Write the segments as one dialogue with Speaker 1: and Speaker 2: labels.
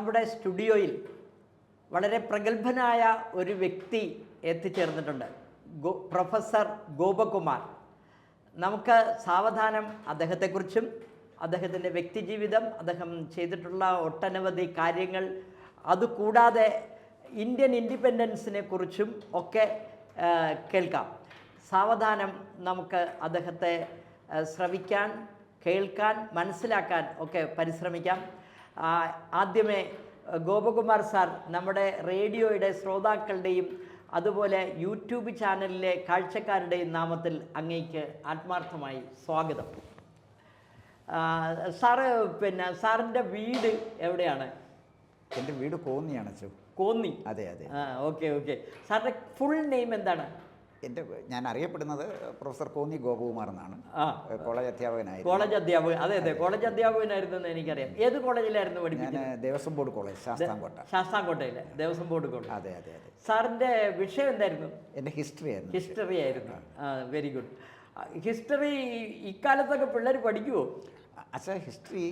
Speaker 1: നമ്മുടെ സ്റ്റുഡിയോയിൽ വളരെ പ്രഗത്ഭനായ ഒരു വ്യക്തി എത്തിച്ചേർന്നിട്ടുണ്ട്. ഗോ പ്രൊഫസർ ഗോപകുമാർ. നമുക്ക് സാവധാനം അദ്ദേഹത്തെക്കുറിച്ചും അദ്ദേഹത്തിന്റെ വ്യക്തിജീവിതം അദ്ദേഹം ചെയ്തിട്ടുള്ള ഒട്ടനവധി കാര്യങ്ങൾ അതുകൂടാതെ ഇന്ത്യൻ ഇൻഡിപെൻഡൻസിനെ കുറിച്ചും ഒക്കെ കേൾക്കാം. സാവധാനം നമുക്ക് അദ്ദേഹത്തെ ശ്രവിക്കാൻ കേൾക്കാൻ മനസ്സിലാക്കാൻ ഒക്കെ പരിശ്രമിക്കാം. ആദ്യമേ ഗോപകുമാർ സാർ നമ്മുടെ റേഡിയോയുടെ ശ്രോതാക്കളുടെയും അതുപോലെ യൂട്യൂബ് ചാനലിലെ കാഴ്ചക്കാരുടെയും നാമത്തിൽ അങ്ങേക്ക് ആത്മാർത്ഥമായി സ്വാഗതം. സാറ് പിന്നെ സാറിന്റെ വീട് എവിടെയാണ്?
Speaker 2: എന്റെ വീട് കോന്നിയാണ്
Speaker 1: കോന്നി.
Speaker 2: അതെ അതെ.
Speaker 1: ആ ഓക്കെ ഓക്കെ. സാറിന്റെ ഫുൾ നെയിം എന്താണ്?
Speaker 2: എന്റെ ഞാൻ അറിയപ്പെടുന്നത് പ്രൊഫസർ കോന്നി ഗോപകുമാർ എന്നാണ്. കോളേജ് അധ്യാപകനായിരുന്നു.
Speaker 1: കോളേജ് അധ്യാപകൻ അതെ അതെ കോളേജ് അധ്യാപകനായിരുന്നു എന്ന് എനിക്കറിയാം. ഏത് കോളേജിലായിരുന്നു
Speaker 2: ഞാൻ
Speaker 1: പഠിപ്പിച്ചത്
Speaker 2: ദേവസ്വം ബോർഡ് കോളേജ് ശാസ്താംകോട്ട
Speaker 1: ശാസ്താംകോട്ടയിലെ ദേവസ്വം ബോർഡ് കോളേജ്.
Speaker 2: അതെ അതെ അതെ.
Speaker 1: സാറിന്റെ വിഷയം എന്തായിരുന്നു?
Speaker 2: എന്റെ ഹിസ്റ്ററി ആയിരുന്നു.
Speaker 1: ഹിസ്റ്ററി ആയിരുന്നു. Very good. ഹിസ്റ്ററി ഇക്കാലത്തൊക്കെ പിള്ളേർ പഠിക്കുമോ
Speaker 2: അച്ഛാ ഹിസ്റ്ററി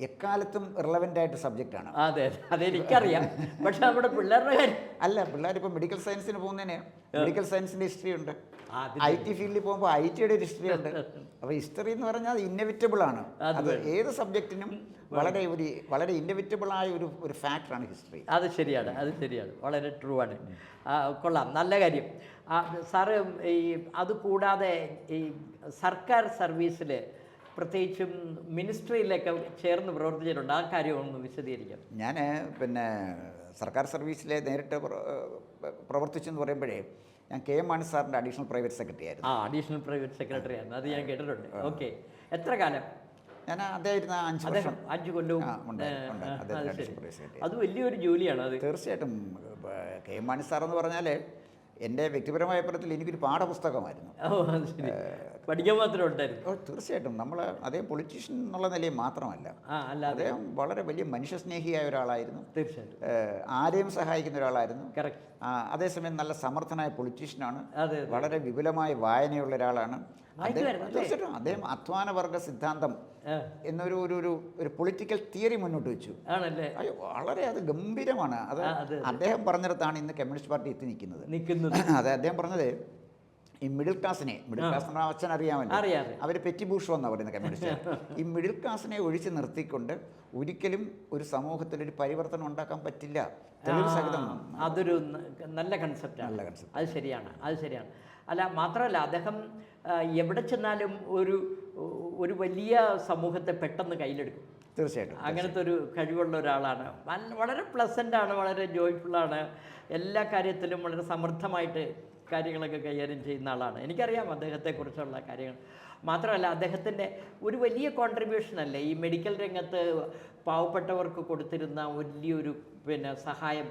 Speaker 2: എക്കാലത്തും റിലവന്റ് ആയിട്ട് ആണ്.
Speaker 1: അതെ അതെ. എനിക്കറിയാം പക്ഷെ നമ്മുടെ പിള്ളേരുടെ കാര്യം.
Speaker 2: അല്ല പിള്ളേരിപ്പോൾ മെഡിക്കൽ സയൻസിന് പോകുന്നതിന് മെഡിക്കൽ സയൻസിന്റെ ഹിസ്റ്ററി ഉണ്ട്. ഐ ടി ഫീൽഡിൽ പോകുമ്പോൾ ഐ ടിയുടെ ഒരു ഹിസ്റ്ററി ഉണ്ട്. അപ്പോൾ ഹിസ്റ്ററി എന്ന് പറഞ്ഞാൽ അത് ഇന്നവിറ്റബിൾ ആണ്. അത് ഏത് സബ്ജക്റ്റിനും വളരെ ഒരു വളരെ ഇന്നവിറ്റബിൾ ആയ ഒരു ഒരു ഫാക്ടറാണ് ഹിസ്റ്ററി
Speaker 1: അത് ശരിയാണ് അത് ശരിയാണ്. വളരെ ട്രൂ ആണ്. കൊള്ളാം. നല്ല കാര്യം. സാറ് ഈ അതുകൂടാതെ ഈ സർക്കാർ സർവീസിൽ പ്രത്യേകിച്ചും മിനിസ്ട്രിയിലൊക്കെ ചേർന്ന് പ്രവർത്തിച്ചിട്ടുണ്ട്. ആ കാര്യം ഒന്ന് വിശദീകരിക്കാം.
Speaker 2: ഞാൻ പിന്നെ സർക്കാർ സർവീസിലെ നേരിട്ട് പ്രവർത്തിച്ചെന്ന് പ്രവർത്തിച്ചു എന്ന് പറയുമ്പോഴേ ഞാൻ കെ എം മാണി സാറിന്റെ അഡീഷണൽ പ്രൈവറ്റ് സെക്രട്ടറി ആയിരുന്നു
Speaker 1: ആ അഡീഷണൽ പ്രൈവറ്റ് സെക്രട്ടറി ആയിരുന്നു അത് ഞാൻ കേട്ടിട്ടുണ്ട്. ഓക്കെ. എത്ര കാലം?
Speaker 2: ഞാൻ അദ്ദേഹത്തിന് അഞ്ച് വർഷം.
Speaker 1: അഞ്ച് കൊല്ലവും. അത് വലിയൊരു ജോലിയാണ് അത്
Speaker 2: തീർച്ചയായിട്ടും കെ എം മാണി സാർ എന്ന് പറഞ്ഞാൽ എന്റെ വ്യക്തിപരമായ അഭിപ്രായത്തിൽ എനിക്കൊരു പാഠപുസ്തകമായിരുന്നു.
Speaker 1: പഠിക്കാൻ മാത്രമേ ഉണ്ടായിരുന്നു?
Speaker 2: തീർച്ചയായിട്ടും. നമ്മൾ അതേ പൊളിറ്റീഷ്യൻ എന്നുള്ള നിലയിൽ മാത്രമല്ല. അദ്ദേഹം വളരെ വലിയ മനുഷ്യസ്നേഹിയായ ഒരാളായിരുന്നു.
Speaker 1: തീർച്ചയായിട്ടും.
Speaker 2: ആരെയും സഹായിക്കുന്ന ഒരാളായിരുന്നു. അതേസമയം നല്ല സമർത്ഥനായ പൊളിറ്റീഷ്യനാണ്. വളരെ വിപുലമായ വായനയുള്ള ഒരാളാണ്? തീർച്ചയായിട്ടും. അദ്ദേഹം അധ്വാനവർഗ സിദ്ധാന്തം എന്നൊരു ഒരു ഒരു ഒരു പൊളിറ്റിക്കൽ തിയറി മുന്നോട്ട് വെച്ചു.
Speaker 1: ആണല്ലേ?
Speaker 2: അയ്യോ വളരെ അത് ഗംഭീരമാണ്. അത് അദ്ദേഹം പറഞ്ഞിടത്താണ് ഇന്ന് കമ്മ്യൂണിസ്റ്റ് പാർട്ടി എത്തി നിൽക്കുന്നത്.
Speaker 1: നിൽക്കുന്നത്.
Speaker 2: അതെ അദ്ദേഹം പറഞ്ഞത് ഈ മിഡിൽ ക്ലാസ്സിനെ മിഡിൽ ക്ലാസ് എന്ന് പറഞ്ഞാൽ അച്ഛൻ അറിയാമല്ലോ.
Speaker 1: അറിയാം അറിയാം.
Speaker 2: അവർ പെറ്റി ബൂഷോ എന്നാണ് പറയുന്നത് കമ്മ്യൂണിസ്റ്റ്. ഈ മിഡിൽ ക്ലാസ്സിനെ ഒഴിച്ച് നിർത്തിക്കൊണ്ട് ഒരിക്കലും ഒരു സമൂഹത്തിൽ ഒരു പരിവർത്തനം ഉണ്ടാക്കാൻ പറ്റില്ല.
Speaker 1: അതൊരു നല്ല കൺസെപ്റ്റാണ്
Speaker 2: നല്ല concept.
Speaker 1: അത് ശരിയാണ് അത് ശരിയാണ്. അല്ല മാത്രമല്ല അദ്ദേഹം എവിടെ ചെന്നാലും ഒരു ഒരു വലിയ സമൂഹത്തെ പെട്ടെന്ന് കയ്യിലെടുക്കും.
Speaker 2: തീർച്ചയായിട്ടും
Speaker 1: അങ്ങനത്തെ ഒരു കഴിവുള്ള ഒരാളാണ്. വളരെ പ്ലസന്റ് ആണ് വളരെ ജോയ്ഫുള്ളാണ് എല്ലാ കാര്യത്തിലും വളരെ സമൃദ്ധമായിട്ട് കാര്യങ്ങളൊക്കെ കൈകാര്യം ചെയ്യുന്ന ആളാണ്. എനിക്കറിയാം അദ്ദേഹത്തെക്കുറിച്ചുള്ള കാര്യങ്ങൾ. മാത്രമല്ല അദ്ദേഹത്തിന്റെ ഒരു വലിയ കോൺട്രിബ്യൂഷൻ അല്ലേ? ഈ മെഡിക്കൽ രംഗത്ത് പാവപ്പെട്ടവർക്ക് കൊടുത്തിരുന്ന വലിയൊരു പിന്നെ സഹായം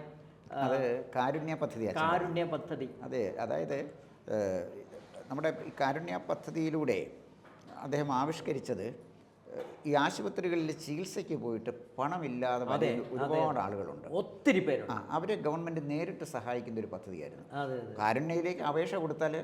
Speaker 2: അത് കാരുണ്യ പദ്ധതി
Speaker 1: കാരുണ്യ പദ്ധതി.
Speaker 2: അതെ അതായത് നമ്മുടെ ഈ കാരുണ്യ പദ്ധതിയിലൂടെ അദ്ദേഹം ആവിഷ്കരിച്ചത് ഈ ആശുപത്രികളിൽ ചികിത്സയ്ക്ക് പോയിട്ട് പണമില്ലാതെ വരെ ഒരുപാട് ആളുകളുണ്ട്.
Speaker 1: ഒത്തിരി പേര്
Speaker 2: ആ അവരെ ഗവൺമെന്റ് നേരിട്ട് സഹായിക്കുന്ന ഒരു പദ്ധതിയായിരുന്നു കാരുണ്യയിലേക്ക് അപേക്ഷ കൊടുത്താൽ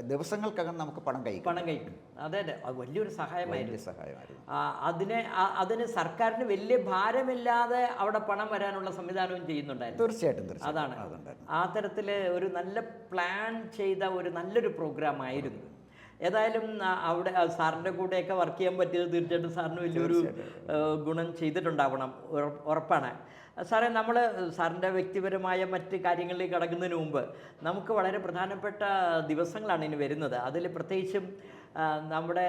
Speaker 2: ദിവസങ്ങൾക്കകം നമുക്ക് പണം കഴിക്കും
Speaker 1: പണം കഴിക്കും അതെ അതെ. വലിയൊരു സഹായമായിരുന്നു.
Speaker 2: സഹായമായിരുന്നു.
Speaker 1: അതിനെ അതിന് സർക്കാരിന് വലിയ ഭാരമില്ലാതെ അവിടെ പണം വരാനുള്ള സംവിധാനവും ചെയ്യുന്നുണ്ടായിരുന്നു.
Speaker 2: തീർച്ചയായിട്ടും
Speaker 1: അതാണ്. ആ തരത്തിൽ ഒരു നല്ല പ്ലാൻ ചെയ്ത ഒരു നല്ലൊരു പ്രോഗ്രാം ആയിരുന്നു. ഏതായാലും അവിടെ സാറിന്റെ കൂടെയൊക്കെ വർക്ക് ചെയ്യാൻ പറ്റിയത് തീർച്ചയായിട്ടും സാറിന് വലിയൊരു ഗുണം ചെയ്തിട്ടുണ്ടാവണം. ഉറ- ഉറപ്പാണ്. സാറേ നമ്മൾ സാറിന്റെ വ്യക്തിപരമായ മറ്റ് കാര്യങ്ങളിൽ കടക്കുന്നതിന് മുമ്പ് നമുക്ക് വളരെ പ്രധാനപ്പെട്ട ദിവസങ്ങളാണ് ഇനി വരുന്നത്. അതിൽ പ്രത്യേകിച്ചും നമ്മുടെ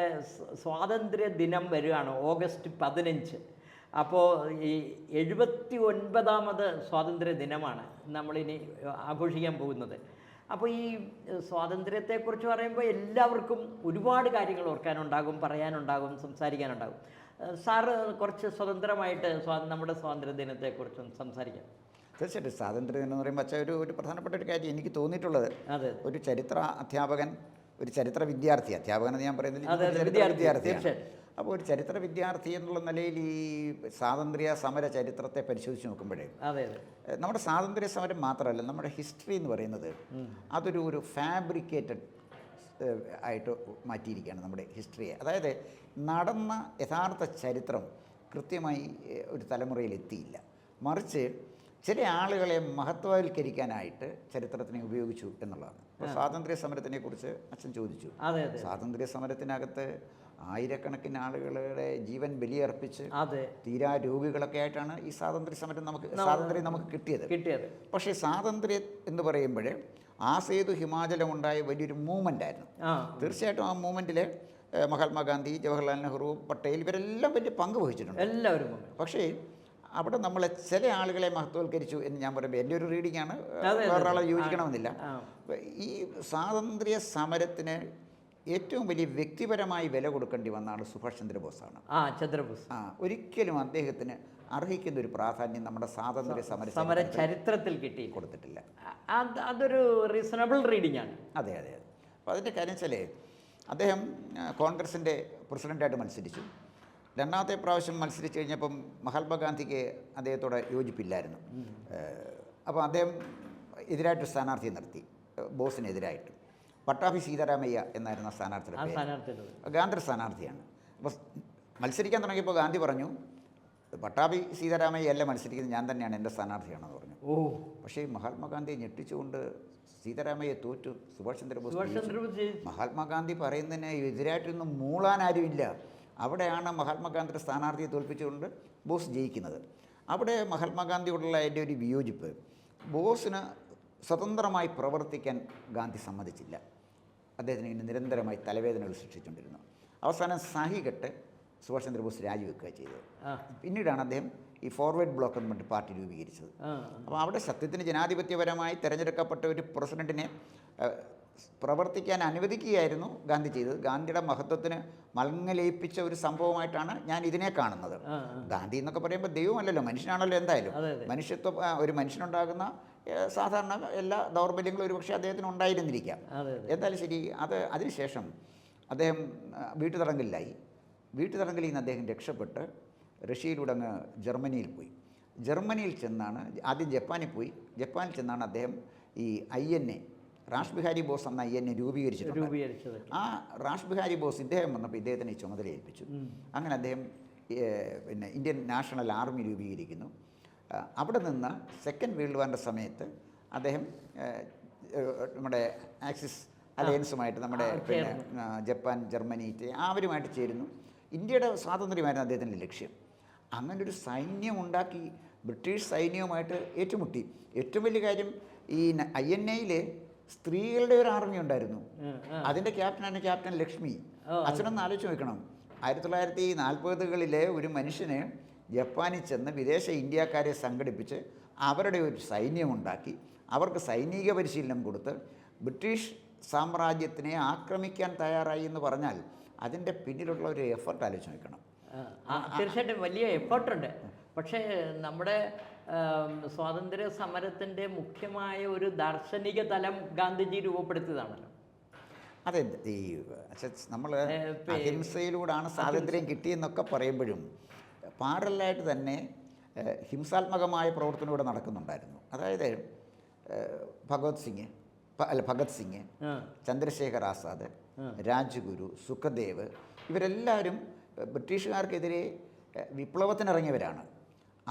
Speaker 1: സ്വാതന്ത്ര്യ ദിനം വരികയാണ് ഓഗസ്റ്റ് പതിനഞ്ച്. അപ്പോൾ ഈ എഴുപത്തി ഒൻപതാമത് സ്വാതന്ത്ര്യ ദിനമാണ് നമ്മളിനി ആഘോഷിക്കാൻ പോകുന്നത്. അപ്പോൾ ഈ സ്വാതന്ത്ര്യത്തെക്കുറിച്ച് പറയുമ്പോൾ എല്ലാവർക്കും ഒരുപാട് കാര്യങ്ങൾ ഓർക്കാനുണ്ടാകും പറയാനുണ്ടാകും സംസാരിക്കാനുണ്ടാകും. സാറ് കുറച്ച് സ്വതന്ത്രമായിട്ട് സ്വാ നമ്മുടെ സ്വാതന്ത്ര്യ ദിനത്തെക്കുറിച്ചും സംസാരിക്കാം.
Speaker 2: തീർച്ചയായിട്ടും. സ്വാതന്ത്ര്യം എന്ന് പറയുമ്പോൾ അച്ഛൻ ഒരു ഒരു പ്രധാനപ്പെട്ട ഒരു കാര്യം എനിക്ക് തോന്നിയിട്ടുള്ളത്.
Speaker 1: അതെ.
Speaker 2: ഒരു ചരിത്ര അധ്യാപകൻ ഒരു ചരിത്ര വിദ്യാർത്ഥി അധ്യാപകൻ എന്ന് ഞാൻ ചരിത്ര
Speaker 1: വിദ്യാർത്ഥി,
Speaker 2: അപ്പോൾ ഒരു ചരിത്ര വിദ്യാർത്ഥി എന്നുള്ള നിലയിൽ ഈ സ്വാതന്ത്ര്യ സമര ചരിത്രത്തെ പരിശോധിച്ച് നോക്കുമ്പോഴേ നമ്മുടെ സ്വാതന്ത്ര്യ സമരം മാത്രമല്ല നമ്മുടെ ഹിസ്റ്ററി എന്ന് പറയുന്നത് അതൊരു ഒരു ഫാബ്രിക്കേറ്റഡ് ആയിട്ട് മാറ്റിയിരിക്കുകയാണ് നമ്മുടെ ഹിസ്റ്ററിയെ. അതായത് നടന്ന യഥാർത്ഥ ചരിത്രം കൃത്യമായി ഒരു തലമുറയിൽ എത്തിയില്ല. മറിച്ച് ചില ആളുകളെ മഹത്വവൽക്കരിക്കാനായിട്ട് ചരിത്രത്തിനെ ഉപയോഗിച്ചു എന്നുള്ളതാണ്. ഇപ്പോൾ സ്വാതന്ത്ര്യ സമരത്തിനെ കുറിച്ച് അച്ഛൻ ചോദിച്ചു. സ്വാതന്ത്ര്യ സമരത്തിനകത്ത് ആയിരക്കണക്കിന് ആളുകളുടെ ജീവൻ ബലിയർപ്പിച്ച്
Speaker 1: അതെ.
Speaker 2: തീരാ രോഗികളൊക്കെ ആയിട്ടാണ് ഈ സ്വാതന്ത്ര്യ സമരം നമുക്ക് സ്വാതന്ത്ര്യം നമുക്ക് കിട്ടിയത്.
Speaker 1: കിട്ടിയത്.
Speaker 2: പക്ഷേ സ്വാതന്ത്ര്യം എന്ന് പറയുമ്പോൾ ആ സേതു ഹിമാചലം ഉണ്ടായ വലിയൊരു മൂവ്മെന്റ് ആയിരുന്നു തീർച്ചയായിട്ടും ആ മൂവ്മെന്റിൽ മഹാത്മാഗാന്ധി ജവഹർലാൽ നെഹ്റു പട്ടേൽ ഇവരെല്ലാം വലിയ പങ്ക് വഹിച്ചിട്ടുണ്ട്.
Speaker 1: എല്ലാവരും
Speaker 2: പക്ഷേ അവിടെ നമ്മൾ ചില ആളുകളെ മഹത്വവൽക്കരിച്ചു എന്ന് ഞാൻ പറയുമ്പോൾ എന്റെ ഒരു റീഡിംഗ് ആണ്. വേറൊരാളെ യോജിക്കണമെന്നില്ല. ഈ സ്വാതന്ത്ര്യ സമരത്തിന് ഏറ്റവും വലിയ വ്യക്തിപരമായി വില കൊടുക്കേണ്ടി വന്നാണ് സുഭാഷ് ചന്ദ്രബോസാണ്.
Speaker 1: ആ ചന്ദ്രബോസ്.
Speaker 2: ആ ഒരിക്കലും അദ്ദേഹത്തിന് അർഹിക്കുന്ന ഒരു പ്രാധാന്യം നമ്മുടെ സ്വാതന്ത്ര്യ സമര
Speaker 1: സമര
Speaker 2: ചരിത്രത്തിൽ
Speaker 1: കിട്ടി.
Speaker 2: കൊടുത്തിട്ടില്ല.
Speaker 1: അത് അതൊരു റീസണബിൾ റീഡിംഗ് ആണ്.
Speaker 2: അതെ അതെ അതെ. അപ്പോൾ അതിന്റെ കാര്യം വെച്ചാൽ അദ്ദേഹം കോൺഗ്രസിന്റെ പ്രസിഡന്റായിട്ട് മത്സരിച്ചു. രണ്ടാമത്തെ പ്രാവശ്യം മത്സരിച്ച് കഴിഞ്ഞപ്പം മഹാത്മാഗാന്ധിക്ക് അദ്ദേഹത്തോടെ യോജിപ്പില്ലായിരുന്നു. അപ്പോൾ അദ്ദേഹം എതിരായിട്ട് സ്ഥാനാർത്ഥി നിർത്തി. ബോസിനെതിരായിട്ട്. പട്ടാഭി സീതാരാമയ്യ എന്നായിരുന്നു സ്ഥാനാർത്ഥിയുടെ ഗാന്ധി സ്ഥാനാർത്ഥിയാണ്. അപ്പോൾ മത്സരിക്കാൻ തുടങ്ങിയപ്പോൾ ഗാന്ധി പറഞ്ഞു പട്ടാഭി സീതാരാമയ്യ അല്ല മത്സരിക്കുന്നത്. ഞാൻ തന്നെയാണ് എന്റെ സ്ഥാനാർത്ഥിയാണെന്ന് പറഞ്ഞു
Speaker 1: ഓ.
Speaker 2: പക്ഷേ മഹാത്മാഗാന്ധി ഞെട്ടിച്ചുകൊണ്ട് സീതാരാമയ്യ തോറ്റു. സുഭാഷ് ചന്ദ്രബോസ്. മഹാത്മാഗാന്ധി പറയുന്നതിന് എതിരായിട്ടൊന്നും മൂളാൻ ആരുമില്ല. അവിടെയാണ് മഹാത്മാഗാന്ധിയുടെ സ്ഥാനാർത്ഥിയെ തോൽപ്പിച്ചുകൊണ്ട് ബോസ് ജയിക്കുന്നത്. അവിടെ മഹാത്മാഗാന്ധിയോടുള്ള എന്റെ ഒരു വിയോജിപ്പ് ബോസിന് സ്വതന്ത്രമായി പ്രവർത്തിക്കാൻ ഗാന്ധി സമ്മതിച്ചില്ല. അദ്ദേഹത്തിന് ഇങ്ങനെ നിരന്തരമായി തലവേദനകൾ സൃഷ്ടിച്ചുകൊണ്ടിരുന്നു. അവസാനം സഹികെട്ട് സുഭാഷ് ചന്ദ്രബോസ് രാജിവെക്കുക ചെയ്തത്. പിന്നീടാണ് അദ്ദേഹം ഈ ഫോർവേഡ് ബ്ലോക്ക് എന്ന് പറഞ്ഞിട്ട് പാർട്ടി രൂപീകരിച്ചത്. അപ്പോൾ അവിടെ സത്യത്തിന് ജനാധിപത്യപരമായി തിരഞ്ഞെടുക്കപ്പെട്ട ഒരു പ്രസിഡന്റിനെ പ്രവർത്തിക്കാൻ അനുവദിക്കുകയായിരുന്നു ഗാന്ധി ചെയ്തത്. ഗാന്ധിയുടെ മഹത്വത്തിന് മങ്ങലേൽപ്പിച്ച ഒരു സംഭവമായിട്ടാണ് ഞാൻ ഇതിനെ കാണുന്നത്. ഗാന്ധി എന്നൊക്കെ പറയുമ്പോൾ ദൈവമല്ലല്ലോ മനുഷ്യനാണല്ലോ എന്തായാലും. മനുഷ്യത്വം ഒരു മനുഷ്യനുണ്ടാകുന്ന സാധാരണ എല്ലാ ദൗർബല്യങ്ങളും ഒരുപക്ഷെ അദ്ദേഹത്തിന് ഉണ്ടായിരുന്നിരിക്കാം. എന്തായാലും ശരി അത് അതിനുശേഷം അദ്ദേഹം വീട്ടുതടങ്കലിലായി. വീട്ടുതടങ്കലിൽ നിന്ന് അദ്ദേഹം രക്ഷപ്പെട്ട് റഷ്യയിലൂടെ അങ്ങ് ജർമ്മനിയിൽ പോയി. ജർമ്മനിയിൽ ചെന്നാണ് ആദ്യം ജപ്പാനിൽ പോയി. ജപ്പാനിൽ ചെന്നാണ് അദ്ദേഹം ഈ I N A Rash Behari Bose എന്ന ഐ എൻ എ രൂപീകരിച്ചിട്ടുണ്ട്.
Speaker 1: രൂപീകരിച്ചത്
Speaker 2: ആ റാഷ് ബിഹാരി ബോസ് ഇദ്ദേഹം വന്നപ്പോൾ ഇദ്ദേഹത്തിന് ഈ ചുമതല ഏൽപ്പിച്ചു അങ്ങനെ അദ്ദേഹം പിന്നെ ഇന്ത്യൻ നാഷണൽ ആർമി രൂപീകരിക്കുന്നു. അവിടെ നിന്ന് സെക്കൻഡ് വേൾഡ് വാറിന്റെ സമയത്ത് അദ്ദേഹം നമ്മുടെ ആക്സിസ് അലയൻസുമായിട്ട് നമ്മുടെ പിന്നെ ജപ്പാൻ ജർമ്മനി അവരുമായിട്ട് ചേരുന്നു. ഇന്ത്യയുടെ സ്വാതന്ത്ര്യമായിരുന്നു അദ്ദേഹത്തിന്റെ ലക്ഷ്യം. അങ്ങനെ ഒരു സൈന്യം ഉണ്ടാക്കി ബ്രിട്ടീഷ് സൈന്യവുമായിട്ട് ഏറ്റുമുട്ടി. ഏറ്റവും വലിയ കാര്യം ഈ ഐ എൻ എയിൽ സ്ത്രീകളുടെ ഒരു ആർമി ഉണ്ടായിരുന്നു. അതിന്റെ ക്യാപ്റ്റനാണ് ക്യാപ്റ്റൻ ലക്ഷ്മി. അച്ഛനൊന്ന് ആലോചിച്ച് നോക്കണം. ആയിരത്തി തൊള്ളായിരത്തി നാൽപ്പതുകളിലെ ഒരു മനുഷ്യന് ജപ്പാനിൽ ചെന്ന് വിദേശ ഇന്ത്യക്കാരെ സംഘടിപ്പിച്ച് അവരുടെ ഒരു സൈന്യമുണ്ടാക്കി. അവർക്ക് സൈനിക പരിശീലനം കൊടുത്ത് ബ്രിട്ടീഷ് സാമ്രാജ്യത്തിനെ ആക്രമിക്കാൻ തയ്യാറായി എന്ന് പറഞ്ഞാൽ അതിന്റെ പിന്നിലുള്ള ഒരു എഫർട്ട് ആലോചിച്ച് നോക്കണം
Speaker 1: തീർച്ചയായിട്ടും വലിയ എഫേർട്ടുണ്ട് പക്ഷേ നമ്മുടെ സ്വാതന്ത്ര്യ സമരത്തിന്റെ മുഖ്യമായ ഒരു ദാർശനിക തലം ഗാന്ധിജി രൂപപ്പെടുത്തിയതാണല്ലോ.
Speaker 2: അതെ ഈ നമ്മൾ
Speaker 1: ഹിംസയിലൂടെയാണ്
Speaker 2: അഹിംസയിലൂടെയാണ് സ്വാതന്ത്ര്യം കിട്ടിയെന്നൊക്കെ പറയുമ്പോഴും പാരലായിട്ട് തന്നെ ഹിംസാത്മകമായ പ്രവർത്തനം ഇവിടെ നടക്കുന്നുണ്ടായിരുന്നു. അതായത് ഭഗവത് സിംഗ് അല്ല ഭഗത് സിംഗ് ചന്ദ്രശേഖർ ആസാദ് രാജ്ഗുരു സുഖദേവ് ഇവരെല്ലാവരും ബ്രിട്ടീഷുകാർക്കെതിരെ വിപ്ലവത്തിനിറങ്ങിയവരാണ്.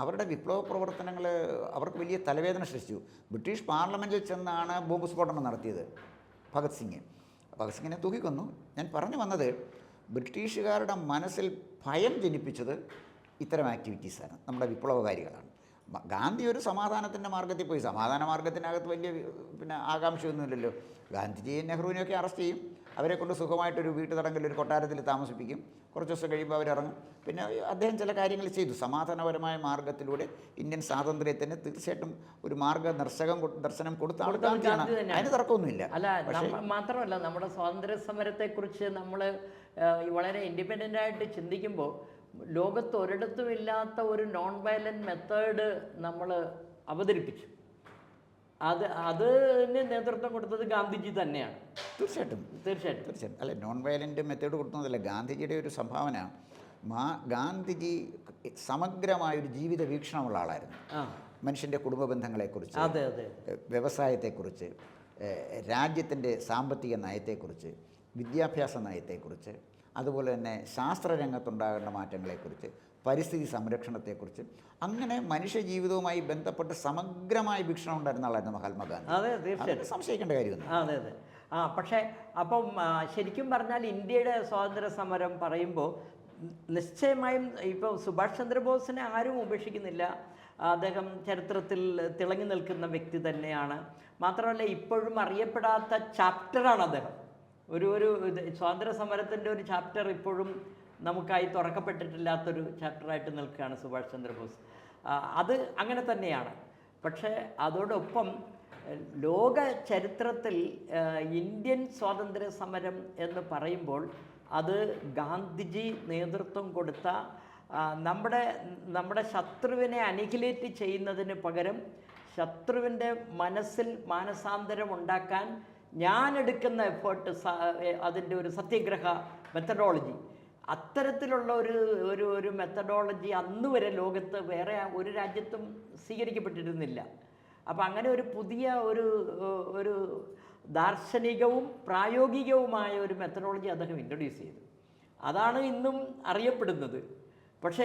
Speaker 2: അവരുടെ വിപ്ലവ പ്രവർത്തനങ്ങൾ അവർക്ക് വലിയ തലവേദന സൃഷ്ടിച്ചു. ബ്രിട്ടീഷ് പാർലമെന്റിൽ ചെന്നാണ് ബോംബ് സ്ഫോടനം നടത്തിയത് ഭഗത് സിംഗ്. ഭഗത് സിംഗിനെ തൂക്കിക്കൊന്നു. ഞാൻ പറഞ്ഞു വന്നത് ബ്രിട്ടീഷുകാരുടെ മനസ്സിൽ ഭയം ജനിപ്പിച്ചത് ഇത്തരം ആക്ടിവിറ്റീസാണ് നമ്മുടെ വിപ്ലവകാരികളാണ്. ഗാന്ധി ഒരു സമാധാനത്തിന്റെ മാർഗത്തിൽ പോയി. സമാധാന മാർഗത്തിനകത്ത് വലിയ പിന്നെ ആകാംക്ഷയൊന്നുമില്ലല്ലോ. ഗാന്ധിജിയും നെഹ്റുവിനെയൊക്കെ അറസ്റ്റ് ചെയ്യും. അവരെ കൊണ്ട് സുഖമായിട്ടൊരു വീട്ടു തടങ്കൽ ഒരു കൊട്ടാരത്തിൽ താമസിപ്പിക്കും. കുറച്ച് ദിവസം കഴിയുമ്പോൾ അവരിറങ്ങും. പിന്നെ അദ്ദേഹം ചില കാര്യങ്ങൾ ചെയ്തു. സമാധാനപരമായ മാർഗത്തിലൂടെ ഇന്ത്യൻ സ്വാതന്ത്ര്യത്തിന് തീർച്ചയായിട്ടും ഒരു മാർഗദർശകം ദർശനം കൊടുത്ത ആൾ ഗാന്ധിയാണ് അതിന് തർക്കമൊന്നുമില്ല.
Speaker 1: അല്ല മാത്രമല്ല നമ്മുടെ സ്വാതന്ത്ര്യ സമരത്തെക്കുറിച്ച് നമ്മൾ വളരെ ഇൻഡിപെൻഡന്റ് ആയിട്ട് ചിന്തിക്കുമ്പോൾ ലോകത്ത് ഒരിടത്തും ഇല്ലാത്ത ഒരു നോൺ വയലന്റ് മെത്തേഡ് നമ്മൾ അവതരിപ്പിച്ചു. അത് അതിന് നേതൃത്വം കൊടുത്തത് ഗാന്ധിജി തന്നെയാണ്.
Speaker 2: തീർച്ചയായിട്ടും.
Speaker 1: തീർച്ചയായിട്ടും.
Speaker 2: തീർച്ചയായിട്ടും. അല്ല നോൺ വയലന്റ് മെത്തേഡ് കൊടുത്തതല്ല ഗാന്ധിജിയുടെ ഒരു സംഭാവന. മാ ഗാന്ധിജി സമഗ്രമായൊരു ജീവിത വീക്ഷണമുള്ള ആളായിരുന്നു.
Speaker 1: മനുഷ്യന്റെ
Speaker 2: മനുഷ്യന്റെ കുടുംബ ബന്ധങ്ങളെക്കുറിച്ച്
Speaker 1: അതെ അതെ.
Speaker 2: വ്യവസായത്തെക്കുറിച്ച് രാജ്യത്തിന്റെ രാജ്യത്തിന്റെ സാമ്പത്തിക നയത്തെക്കുറിച്ച് വിദ്യാഭ്യാസ നയത്തെക്കുറിച്ച് അതുപോലെ തന്നെ ശാസ്ത്രരംഗത്തുണ്ടാകേണ്ട മാറ്റങ്ങളെക്കുറിച്ച് പരിസ്ഥിതി സംരക്ഷണത്തെക്കുറിച്ച്. അങ്ങനെ മനുഷ്യ ജീവിതവുമായി ബന്ധപ്പെട്ട് സമഗ്രമായ വീക്ഷണം ഉണ്ടായിരുന്ന ആളായിരുന്നു മഹാത്മാഗാന്ധി
Speaker 1: അതെ തീർച്ചയായിട്ടും.
Speaker 2: സംശയിക്കേണ്ട കാര്യമൊന്നും
Speaker 1: അതെ അതെ. ആ പക്ഷേ അപ്പം ശരിക്കും പറഞ്ഞാൽ ഇന്ത്യയുടെ സ്വാതന്ത്ര്യ സമരം പറയുമ്പോൾ നിശ്ചയമായും ഇപ്പോൾ സുഭാഷ് ചന്ദ്രബോസിനെ ആരും ഉപേക്ഷിക്കുന്നില്ല. അദ്ദേഹം ചരിത്രത്തിൽ തിളങ്ങി നിൽക്കുന്ന വ്യക്തി തന്നെയാണ്. മാത്രമല്ല ഇപ്പോഴും അറിയപ്പെടാത്ത ചാപ്റ്ററാണ് അദ്ദേഹം. ഒരു ഒരു സ്വാതന്ത്ര്യ സമരത്തിന്റെ ഒരു ചാപ്റ്റർ ഇപ്പോഴും നമുക്കായി തുറക്കപ്പെട്ടിട്ടില്ലാത്തൊരു ചാപ്റ്ററായിട്ട് നിൽക്കുകയാണ് സുഭാഷ് ചന്ദ്രബോസ്. അത് അങ്ങനെ തന്നെയാണ്. പക്ഷേ അതോടൊപ്പം ലോക ചരിത്രത്തിൽ ഇന്ത്യൻ സ്വാതന്ത്ര്യ സമരം എന്ന് പറയുമ്പോൾ അത് ഗാന്ധിജി നേതൃത്വം കൊടുത്ത നമ്മുടെ നമ്മുടെ ശത്രുവിനെ അനിഹിലേറ്റ് ചെയ്യുന്നതിന് പകരം ശത്രുവിന്റെ മനസ്സിൽ മാനസാന്തരം ഉണ്ടാക്കാൻ ഞാൻ എടുക്കുന്ന എഫേർട്ട് അതിന്റെ ഒരു സത്യഗ്രഹ മെത്തഡോളജി അത്തരത്തിലുള്ള ഒരു ഒരു ഒരു മെത്തഡോളജി അന്ന് വരെ ലോകത്ത് വേറെ ഒരു രാജ്യത്തും സ്വീകരിക്കപ്പെട്ടിരുന്നില്ല. അപ്പം അങ്ങനെ ഒരു പുതിയ ഒരു ഒരു ദാർശനികവും പ്രായോഗികവുമായ ഒരു മെത്തഡോളജി അദ്ദേഹം ഇൻട്രൊഡ്യൂസ് ചെയ്തു. അതാണ് ഇന്നും അറിയപ്പെടുന്നത്. പക്ഷേ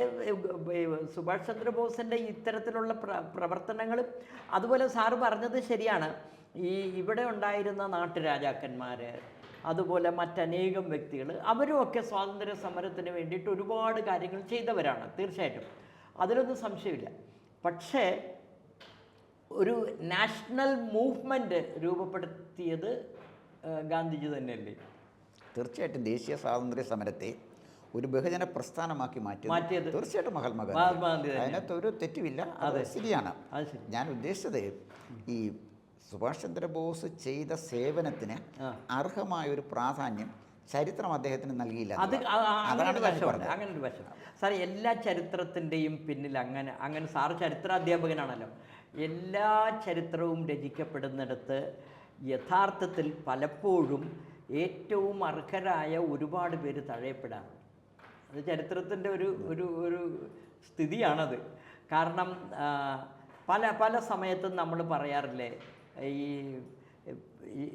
Speaker 1: സുഭാഷ് ചന്ദ്രബോസിന്റെ ഇത്തരത്തിലുള്ള പ്ര പ്രവർത്തനങ്ങളും അതുപോലെ സാറ് പറഞ്ഞത് ശരിയാണ്. ഈ ഇവിടെ ഉണ്ടായിരുന്ന നാട്ടുരാജാക്കന്മാർ അതുപോലെ മറ്റനേകം വ്യക്തികൾ അവരുമൊക്കെ സ്വാതന്ത്ര്യ സമരത്തിന് വേണ്ടിയിട്ട് ഒരുപാട് കാര്യങ്ങൾ ചെയ്തവരാണ് തീർച്ചയായിട്ടും. അതിലൊന്നും സംശയമില്ല. പക്ഷേ ഒരു നാഷണൽ മൂവ്മെന്റ് രൂപപ്പെടുത്തിയത് ഗാന്ധിജി തന്നെയല്ലേ?
Speaker 2: തീർച്ചയായിട്ടും ദേശീയ സ്വാതന്ത്ര്യ സമരത്തെ ഒരു ബഹുജന പ്രസ്ഥാനമാക്കി മാറ്റി
Speaker 1: മാറ്റിയത്
Speaker 2: തീർച്ചയായിട്ടും മഹാത്മാഗാന്ധി അതിനകത്ത് ഒരു തെറ്റുമില്ല അത് ശരിയാണ് ഞാൻ ഉദ്ദേശിച്ചത് ഈ സുഭാഷ് ചന്ദ്രബോസ് ചെയ്ത സേവനത്തിന് അർഹമായ ഒരു പ്രാധാന്യം ചരിത്രം അദ്ദേഹത്തിന് നൽകിയില്ല
Speaker 1: അത്
Speaker 2: അതാണ്
Speaker 1: വശമുണ്ട് അങ്ങനെ ഒരു വശം സാർ എല്ലാ ചരിത്രത്തിന്റെയും പിന്നിൽ അങ്ങനെ അങ്ങനെ സാറ് ചരിത്രാധ്യാപകനാണല്ലോ എല്ലാ ചരിത്രവും രചിക്കപ്പെടുന്നിടത്ത് യഥാർത്ഥത്തിൽ പലപ്പോഴും ഏറ്റവും അർഹരായ ഒരുപാട് പേര് തഴയപ്പെടാറുണ്ട്. അത് ചരിത്രത്തിന്റെ ഒരു ഒരു ഒരു സ്ഥിതിയാണത്. കാരണം പല പല സമയത്തും നമ്മൾ പറയാറില്ലേ ഈ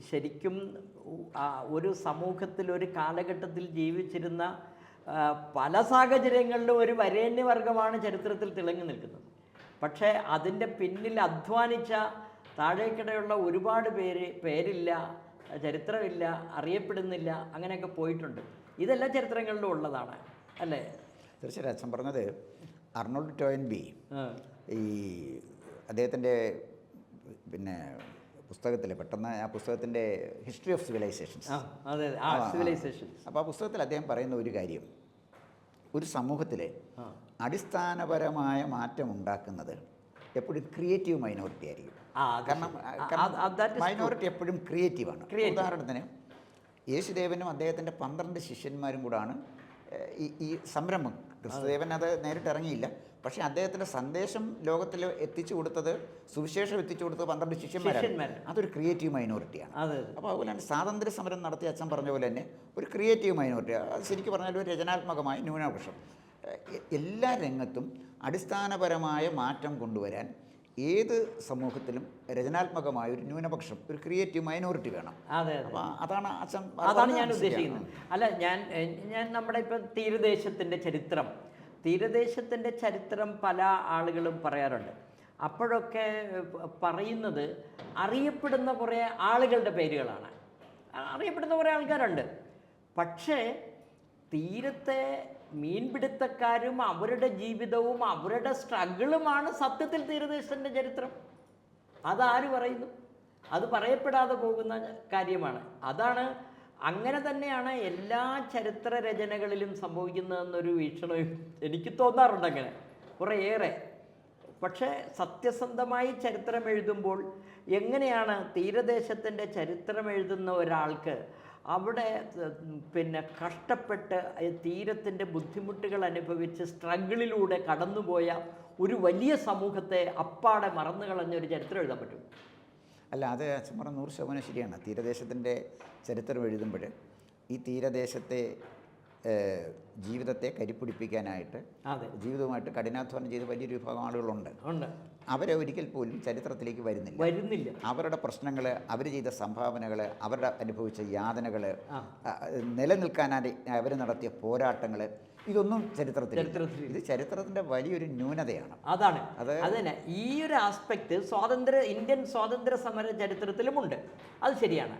Speaker 1: ശരിക്കും ഒരു സമൂഹത്തിൽ ഒരു കാലഘട്ടത്തിൽ ജീവിച്ചിരുന്ന പല സാഹചര്യങ്ങളിലും ഒരു വരേണ്യവർഗമാണ് ചരിത്രത്തിൽ തിളങ്ങി നിൽക്കുന്നത്. പക്ഷേ അതിന്റെ പിന്നിൽ അധ്വാനിച്ച താഴേക്കിടയുള്ള ഒരുപാട് പേര് പേരില്ല ചരിത്രമില്ല അറിയപ്പെടുന്നില്ല അങ്ങനെയൊക്കെ പോയിട്ടുണ്ട്. ഇതെല്ലാ ചരിത്രങ്ങളിലും ഉള്ളതാണ് അല്ലേ?
Speaker 2: തീർച്ചയായും അച്ഛൻ പറഞ്ഞത് അർണോൾഡ് ടോയൻ
Speaker 1: ബി
Speaker 2: ഈ അദ്ദേഹത്തിന്റെ പിന്നെ പുസ്തകത്തിൽ പെട്ടെന്ന് ആ പുസ്തകത്തിന്റെ ഹിസ്റ്ററി ഓഫ് സിവിലൈസേഷൻസ്
Speaker 1: ആ അതെ അതെ. ആ സിവിലൈസേഷൻ
Speaker 2: അപ്പോൾ ആ പുസ്തകത്തിൽ അദ്ദേഹം പറയുന്ന ഒരു കാര്യം ഒരു സമൂഹത്തിൽ അടിസ്ഥാനപരമായ മാറ്റം ഉണ്ടാക്കുന്നത് എപ്പോഴും ക്രിയേറ്റീവ് മൈനോറിറ്റി ആയിരിക്കും. കാരണം. മൈനോറിറ്റി എപ്പോഴും ക്രിയേറ്റീവാണ്. ഉദാഹരണത്തിന് യേശുദേവനും അദ്ദേഹത്തിന്റെ പന്ത്രണ്ട് ശിഷ്യന്മാരും കൂടാണ് ഈ ഈ സംരംഭം. ക്രിസ്തുദേവൻ അത് നേരിട്ട് ഇറങ്ങിയില്ല. പക്ഷേ അദ്ദേഹത്തിന്റെ സന്ദേശം ലോകത്തിൽ എത്തിച്ചു കൊടുത്തത് സുവിശേഷം എത്തിച്ചു കൊടുത്തത് പന്ത്രണ്ട് ശിഷ്യന്മാരാണ്. അതൊരു ക്രിയേറ്റീവ് മൈനോറിറ്റിയാണ് അപ്പോൾ അതുപോലെ തന്നെ സ്വാതന്ത്ര്യ സമരം നടത്തിയ അച്ഛൻ പറഞ്ഞ പോലെ തന്നെ ഒരു ക്രിയേറ്റീവ് മൈനോറിറ്റി അത് ശരിക്കും പറഞ്ഞാൽ ഒരു രചനാത്മകമായ ന്യൂനപക്ഷം. എല്ലാ രംഗത്തും അടിസ്ഥാനപരമായ മാറ്റം കൊണ്ടുവരാൻ ഏത് സമൂഹത്തിലും രചനാത്മകമായ ഒരു ന്യൂനപക്ഷം ഒരു ക്രിയേറ്റീവ് മൈനോറിറ്റി വേണം.
Speaker 1: അതെ
Speaker 2: അതാണ് അച്ഛൻ
Speaker 1: അതാണ് ഞാൻ ഉദ്ദേശിക്കുന്നത്. അല്ല ഞാൻ ഞാൻ നമ്മുടെ ഇപ്പം തീരദേശത്തിന്റെ ചരിത്രം തീരദേശത്തിന്റെ ചരിത്രം പല ആളുകളും പറയാറുണ്ട്. അപ്പോഴൊക്കെ പറയുന്നത് അറിയപ്പെടുന്ന കുറേ ആളുകളുടെ പേരുകളാണ്. അറിയപ്പെടുന്ന കുറേ ആൾക്കാരുണ്ട്. പക്ഷേ തീരത്തെ മീൻപിടുത്തക്കാരും അവരുടെ ജീവിതവും അവരുടെ സ്ട്രഗിളുമാണ് സത്യത്തിൽ തീരദേശത്തിന്റെ ചരിത്രം. അതാര് പറയുന്നു? അത് പറയപ്പെടാതെ പോകുന്ന കാര്യമാണ്. അതാണ് അങ്ങനെ തന്നെയാണ് എല്ലാ ചരിത്ര രചനകളിലും സംഭവിക്കുന്നതെന്നൊരു വീക്ഷണം എനിക്ക് തോന്നാറുണ്ട് അങ്ങനെ. കുറേയേറെ. പക്ഷേ സത്യസന്ധമായി ചരിത്രം എഴുതുമ്പോൾ എങ്ങനെയാണ് തീരദേശത്തിന്റെ ചരിത്രം എഴുതുന്ന ഒരാൾക്ക് അവിടെ പിന്നെ കഷ്ടപ്പെട്ട് തീരത്തിന്റെ ബുദ്ധിമുട്ടുകൾ അനുഭവിച്ച് സ്ട്രഗിളിലൂടെ കടന്നുപോയ ഒരു വലിയ സമൂഹത്തെ അപ്പാടെ മറന്നു കളഞ്ഞ ഒരു ചരിത്രം എഴുതാൻ പറ്റും.
Speaker 2: അല്ല അത് അച്ഛൻ പറഞ്ഞ നൂറ് ശതമാനം ശരിയാണ്. തീരദേശത്തിന്റെ ചരിത്രം എഴുതുമ്പോൾ ഈ തീരദേശത്തെ ജീവിതത്തെ കരിപ്പിടിപ്പിക്കാനായിട്ട് ജീവിതവുമായിട്ട് കഠിനാധ്വാനം ചെയ്ത് വലിയൊരു വിഭാഗം ആളുകളുണ്ട്.
Speaker 1: ഉണ്ട്.
Speaker 2: അവരെ ഒരിക്കൽ പോലും ചരിത്രത്തിലേക്ക് വരുന്നില്ല.
Speaker 1: വരുന്നില്ല.
Speaker 2: അവരുടെ പ്രശ്നങ്ങൾ അവർ ചെയ്ത സംഭാവനകൾ അവരുടെ അനുഭവിച്ച യാതനകൾ നിലനിൽക്കാനായി അവർ നടത്തിയ പോരാട്ടങ്ങൾ ഇതൊന്നും ചരിത്രത്തിൽ ഇത് ചരിത്രത്തിന്റെ വലിയൊരു ന്യൂനതയാണ്.
Speaker 1: അതാണ്.
Speaker 2: അത്
Speaker 1: അത് ഈ ഒരു ആസ്പെക്ട് സ്വാതന്ത്ര്യ ഇന്ത്യൻ സ്വാതന്ത്ര്യ സമര ചരിത്രത്തിലുമുണ്ട്. അത് ശരിയാണ്.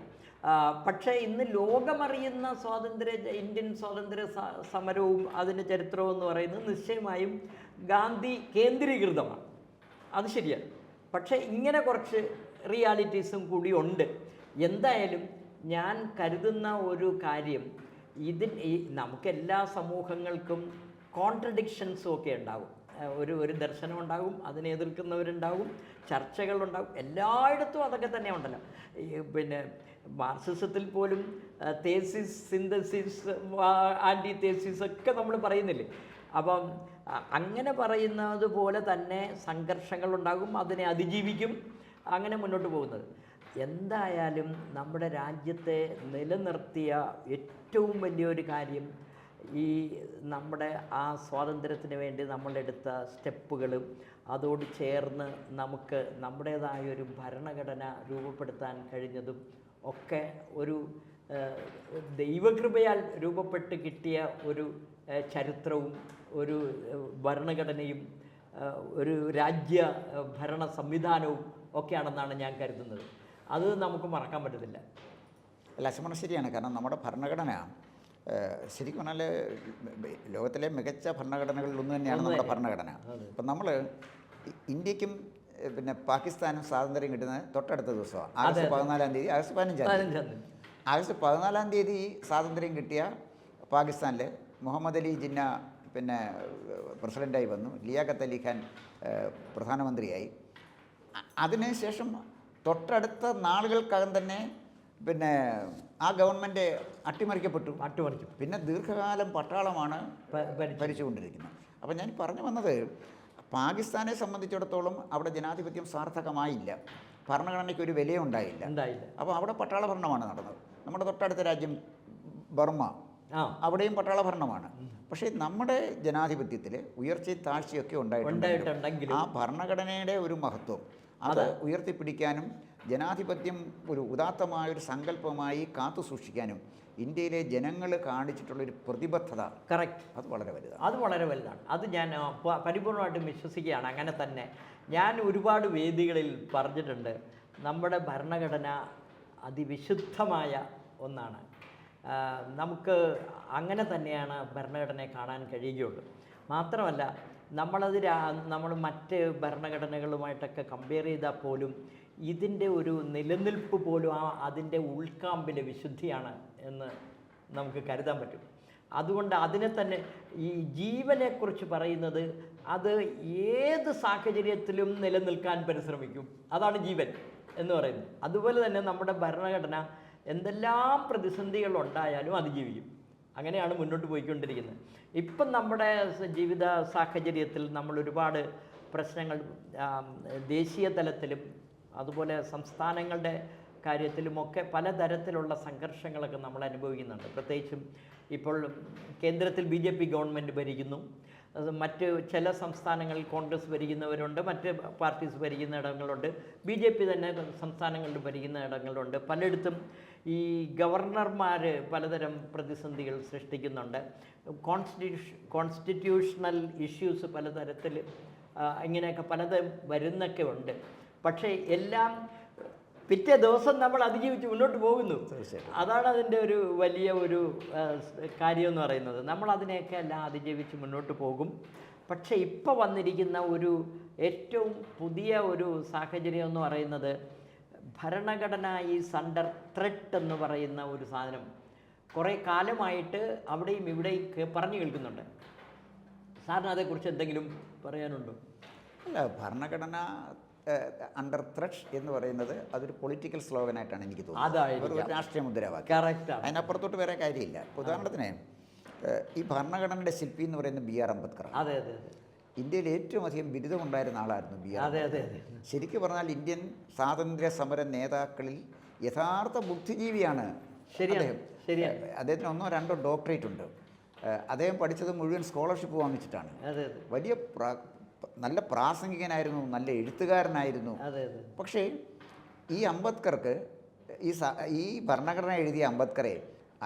Speaker 1: പക്ഷേ ഇന്ന് ലോകമറിയുന്ന സ്വാതന്ത്ര്യ ഇന്ത്യൻ സ്വാതന്ത്ര്യ സമരവും അതിന്റെ ചരിത്രവും എന്ന് പറയുന്നത് നിശ്ചയമായും ഗാന്ധി കേന്ദ്രീകൃതമാണ്. അത് ശരിയാണ് പക്ഷേ ഇങ്ങനെ കുറച്ച് റിയാലിറ്റീസും കൂടി ഉണ്ട്. എന്തായാലും ഞാൻ കരുതുന്ന ഒരു കാര്യം ഇതിൻ ഈ നമുക്ക് എല്ലാ സമൂഹങ്ങൾക്കും കോൺട്രഡിക്ഷൻസും ഒക്കെ ഉണ്ടാകും. ഒരു ഒരു ദർശനം ഉണ്ടാകും അതിനെ എതിർക്കുന്നവരുണ്ടാകും ചർച്ചകളുണ്ടാകും എല്ലായിടത്തും അതൊക്കെ തന്നെ ഉണ്ടല്ലോ. പിന്നെ മാർക്സിസത്തിൽ പോലും തേസിസ് സിന്തസിസ് ആന്റി തേസിസ് ഒക്കെ നമ്മൾ പറയുന്നില്ലേ? അപ്പം അങ്ങനെ പറയുന്നത് പോലെ തന്നെ സംഘർഷങ്ങളുണ്ടാകും അതിനെ അതിജീവിക്കും അങ്ങനെ മുന്നോട്ട് പോകുന്നത്. എന്തായാലും നമ്മുടെ രാജ്യത്തെ നിലനിർത്തിയ ഏറ്റവും വലിയൊരു കാര്യം ഈ നമ്മുടെ ആ സ്വാതന്ത്ര്യത്തിന് വേണ്ടി നമ്മളെടുത്ത സ്റ്റെപ്പുകളും അതോട് ചേർന്ന് നമുക്ക് നമ്മുടേതായ ഒരു ഭരണഘടന രൂപപ്പെടുത്താൻ കഴിഞ്ഞതും ഒക്കെ ഒരു ദൈവകൃപയാൽ രൂപപ്പെട്ട് കിട്ടിയ ഒരു ചരിത്രവും ഒരു ഭരണഘടനയും ഒരു രാജ്യ ഭരണ സംവിധാനവും ഒക്കെയാണെന്നാണ് ഞാൻ കരുതുന്നത്. അത് നമുക്ക് മറക്കാൻ പറ്റത്തില്ല.
Speaker 2: ലക്ഷ്മണ ശരിയാണ്. കാരണം നമ്മുടെ ഭരണഘടന ശരിക്കും പറഞ്ഞാൽ ലോകത്തിലെ മികച്ച ഭരണഘടനകളിൽ ഒന്ന് തന്നെയാണ് നമ്മുടെ ഭരണഘടന. അപ്പം നമ്മൾ ഇന്ത്യക്കും പിന്നെ പാകിസ്ഥാനും സ്വാതന്ത്ര്യം കിട്ടുന്നത് തൊട്ടടുത്ത ദിവസമാണ്. ആഗസ്റ്റ് പതിനാലാം തീയതി ആഗസ്റ്റ് പതിനഞ്ചാം തീയതി. ആഗസ്റ്റ് പതിനാലാം തീയതി സ്വാതന്ത്ര്യം കിട്ടിയ പാകിസ്ഥാനിൽ മുഹമ്മദ് അലി ജിന്ന പിന്നെ പ്രസിഡന്റായി വന്നു. ലിയാഖത്ത് അലി ഖാൻ പ്രധാനമന്ത്രിയായി. അതിനുശേഷം തൊട്ടടുത്ത നാളുകൾക്കകം തന്നെ പിന്നെ ആ ഗവൺമെന്റ് അട്ടിമറിക്കപ്പെട്ടു.
Speaker 1: അട്ടിമറിക്കും
Speaker 2: പിന്നെ ദീർഘകാലം പട്ടാളമാണ് ഭരിച്ചുകൊണ്ടിരിക്കുന്നത്. അപ്പം ഞാൻ പറഞ്ഞു വന്നത് പാകിസ്ഥാനെ സംബന്ധിച്ചിടത്തോളം അവിടെ ജനാധിപത്യം സാർത്ഥകമായില്ല. ഭരണഘടനയ്ക്ക് ഒരു വിലയുണ്ടായില്ല
Speaker 1: ഉണ്ടായില്ല.
Speaker 2: അപ്പോൾ അവിടെ പട്ടാള ഭരണമാണ് നടന്നത്. നമ്മുടെ തൊട്ടടുത്ത രാജ്യം ബർമ്മ. അവിടെയും പട്ടാള ഭരണമാണ്. പക്ഷേ നമ്മുടെ ജനാധിപത്യത്തിൽ ഉയർച്ചയും താഴ്ചയൊക്കെ ഉണ്ടായിട്ടുണ്ടെങ്കിലും ആ ഭരണഘടനയുടെ ഒരു മഹത്വം അത് ഉയർത്തിപ്പിടിക്കാനും ജനാധിപത്യം ഒരു ഉദാത്തമായ ഒരു സങ്കല്പമായി കാത്തു സൂക്ഷിക്കാനും ഇന്ത്യയിലെ ജനങ്ങൾ കാണിച്ചിട്ടുള്ള ഒരു പ്രതിബദ്ധത.
Speaker 1: കറക്റ്റ്
Speaker 2: അത് വളരെ വലുതാണ്.
Speaker 1: അത് വളരെ വലുതാണ്. അത് ഞാൻ പരിപൂർണമായിട്ടും വിശ്വസിക്കുകയാണ്. അങ്ങനെ തന്നെ ഞാൻ ഒരുപാട് വേദികളിൽ പറഞ്ഞിട്ടുണ്ട്. നമ്മുടെ ഭരണഘടന അതിവിശുദ്ധമായ ഒന്നാണ്. നമുക്ക് അങ്ങനെ തന്നെയാണ് ഭരണഘടനയെ കാണാൻ കഴിയുകയുള്ളൂ. മാത്രമല്ല നമ്മളത് നമ്മൾ മറ്റ് ഭരണഘടനകളുമായിട്ടൊക്കെ കമ്പയർ ചെയ്താൽ പോലും ഇതിന്റെ ഒരു നിലനിൽപ്പ് പോലും ആ അതിന്റെ ഉൾക്കാമ്പിലെ വിശുദ്ധിയാണ് എന്ന് നമുക്ക് കരുതാൻ പറ്റും. അതുകൊണ്ട് അതിനെ തന്നെ ഈ ജീവനെക്കുറിച്ച് പറയുന്നത് അത് ഏത് സാഹചര്യത്തിലും നിലനിൽക്കാൻ പരിശ്രമിക്കും. അതാണ് ജീവൻ എന്ന് പറയുന്നത്. അതുപോലെ തന്നെ നമ്മുടെ ഭരണഘടന എന്തെല്ലാം പ്രതിസന്ധികൾ ഉണ്ടായാലും അതിജീവിക്കും അങ്ങനെയാണ് മുന്നോട്ട് പോയിക്കൊണ്ടിരിക്കുന്നത്. ഇപ്പം നമ്മുടെ ജീവിത സാഹചര്യത്തിൽ നമ്മൾ ഒരുപാട് പ്രശ്നങ്ങൾ ദേശീയ തലത്തിലും അതുപോലെ സംസ്ഥാനങ്ങളുടെ കാര്യത്തിലുമൊക്കെ പലതരത്തിലുള്ള സംഘർഷങ്ങളൊക്കെ നമ്മൾ അനുഭവിക്കുന്നുണ്ട്. പ്രത്യേകിച്ചും ഇപ്പോൾ കേന്ദ്രത്തിൽ ബി ജെ പി ഗവൺമെന്റ് ഭരിക്കുന്നു. മറ്റ് ചില സംസ്ഥാനങ്ങളിൽ കോൺഗ്രസ് ഭരിക്കുന്നവരുണ്ട് മറ്റ് പാർട്ടീസ് ഭരിക്കുന്ന ഇടങ്ങളുണ്ട്. ബി ജെ പി തന്നെ സംസ്ഥാനങ്ങളിൽ ഭരിക്കുന്ന ഇടങ്ങളുണ്ട്. പലയിടത്തും ഈ ഗവർണർമാർ പലതരം പ്രതിസന്ധികൾ സൃഷ്ടിക്കുന്നുണ്ട്. കോൺസ്റ്റിറ്റ്യൂഷൻ കോൺസ്റ്റിറ്റ്യൂഷണൽ ഇഷ്യൂസ് പലതരത്തിൽ ഇങ്ങനെയൊക്കെ പലതും വരുന്നൊക്കെ ഉണ്ട്. പക്ഷേ എല്ലാം പിറ്റേ ദിവസം നമ്മൾ അതിജീവിച്ച് മുന്നോട്ട് പോകുന്നു. അതാണ് അതിന്റെ ഒരു വലിയ ഒരു കാര്യം എന്ന് പറയുന്നത്. നമ്മൾ അതിനെയൊക്കെ എല്ലാം അതിജീവിച്ച് മുന്നോട്ട് പോകും. പക്ഷേ ഇപ്പോൾ വന്നിരിക്കുന്ന ഒരു ഏറ്റവും പുതിയ ഒരു സാഹചര്യം എന്ന് പറയുന്നത് ഭരണഘടന ഈ അണ്ടർ ത്രെട്ട് എന്ന് പറയുന്ന ഒരു സാധനം കുറേ കാലമായിട്ട് അവിടെയും ഇവിടെയും പറഞ്ഞു കേൾക്കുന്നുണ്ട്. സാറിന് അതേക്കുറിച്ച് എന്തെങ്കിലും പറയാനുണ്ടോ?
Speaker 2: അല്ല ഭരണഘടന അണ്ടർ ത്രഷ് എന്ന് പറയുന്നത് അതൊരു പൊളിറ്റിക്കൽ സ്ലോഗനായിട്ടാണ് എനിക്ക് തോന്നുന്നത്. ഒരു രാഷ്ട്രീയ മുദ്രാവാക്യം. അതിനപ്പുറത്തോട്ട് വേറെ കാര്യമില്ല. ഉദാഹരണത്തിന് ഈ ഭരണഘടനയുടെ ശില്പി എന്ന് പറയുന്നത് ബി ആർ അംബേദ്കർ
Speaker 1: അതെ അതെ.
Speaker 2: ഇന്ത്യയിൽ ഏറ്റവും അധികം ബിരുദമുണ്ടായിരുന്ന ആളായിരുന്നു ബി ആർ
Speaker 1: അതെ അതെ
Speaker 2: ശരിക്കും പറഞ്ഞാൽ ഇന്ത്യൻ സ്വാതന്ത്ര്യ സമര നേതാക്കളിൽ യഥാർത്ഥ ബുദ്ധിജീവിയാണ്
Speaker 1: ശരിയാണ്
Speaker 2: അദ്ദേഹം.
Speaker 1: ശരിയാണ്.
Speaker 2: അദ്ദേഹത്തിന് ഒന്നോ രണ്ടോ ഡോക്ടറേറ്റ് ഉണ്ട്. അദ്ദേഹം പഠിച്ചത് മുഴുവൻ സ്കോളർഷിപ്പ് വാങ്ങിച്ചിട്ടാണ്. വലിയ നല്ല പ്രാസംഗികനായിരുന്നു നല്ല എഴുത്തുകാരനായിരുന്നു. പക്ഷേ ഈ അംബേദ്കർക്ക് ഈ ഈ ഭരണഘടന എഴുതിയ അംബേദ്കറെ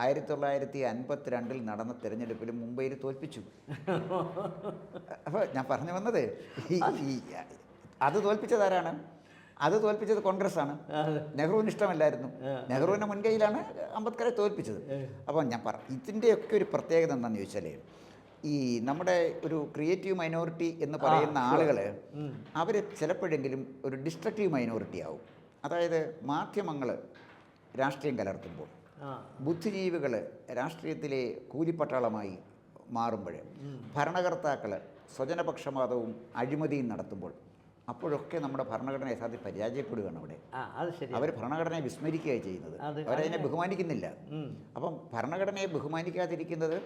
Speaker 2: ആയിരത്തി തൊള്ളായിരത്തി അൻപത്തി രണ്ടിൽ നടന്ന തിരഞ്ഞെടുപ്പിൽ മുംബൈയിൽ തോൽപ്പിച്ചു. അപ്പോൾ ഞാൻ പറഞ്ഞു വന്നത് അത് തോൽപ്പിച്ചതാരാണ്? അത് തോൽപ്പിച്ചത് കോൺഗ്രസ് ആണ് നെഹ്റുവിന് ഇഷ്ടമല്ലായിരുന്നു. നെഹ്റുവിന്റെ മുൻകൈയിലാണ് അംബേദ്കറെ തോൽപ്പിച്ചത്. അപ്പോൾ ഞാൻ പറ ഇതിന്റെയൊക്കെ ഒരു പ്രത്യേകത എന്താണെന്ന് ചോദിച്ചാൽ ഈ നമ്മുടെ ഒരു ക്രിയേറ്റീവ് മൈനോറിറ്റി എന്ന് പറയുന്ന ആളുകൾ അവർ ചിലപ്പോഴെങ്കിലും ഒരു ഡിസ്ട്രക്റ്റീവ് മൈനോറിറ്റി ആവും. അതായത് മാധ്യമങ്ങൾ രാഷ്ട്രീയം കലർത്തുമ്പോൾ. ബുദ്ധിജീവികൾ രാഷ്ട്രീയത്തിലെ കൂലിപ്പട്ടാളമായി മാറുമ്പോൾ ഭരണകർത്താക്കൾ സ്വജനപക്ഷപാതവും അഴിമതിയും നടത്തുമ്പോൾ അപ്പോഴൊക്കെ നമ്മുടെ ഭരണഘടന യഥാർത്ഥത്തിൽ പരാജയപ്പെടുകയാണ് അവിടെ. അവർ ഭരണഘടനയെ വിസ്മരിക്കുകയാണ് ചെയ്യുന്നത്. അവരതിനെ ബഹുമാനിക്കുന്നില്ല. അപ്പം ഭരണഘടനയെ ബഹുമാനിക്കാതിരിക്കുന്നത്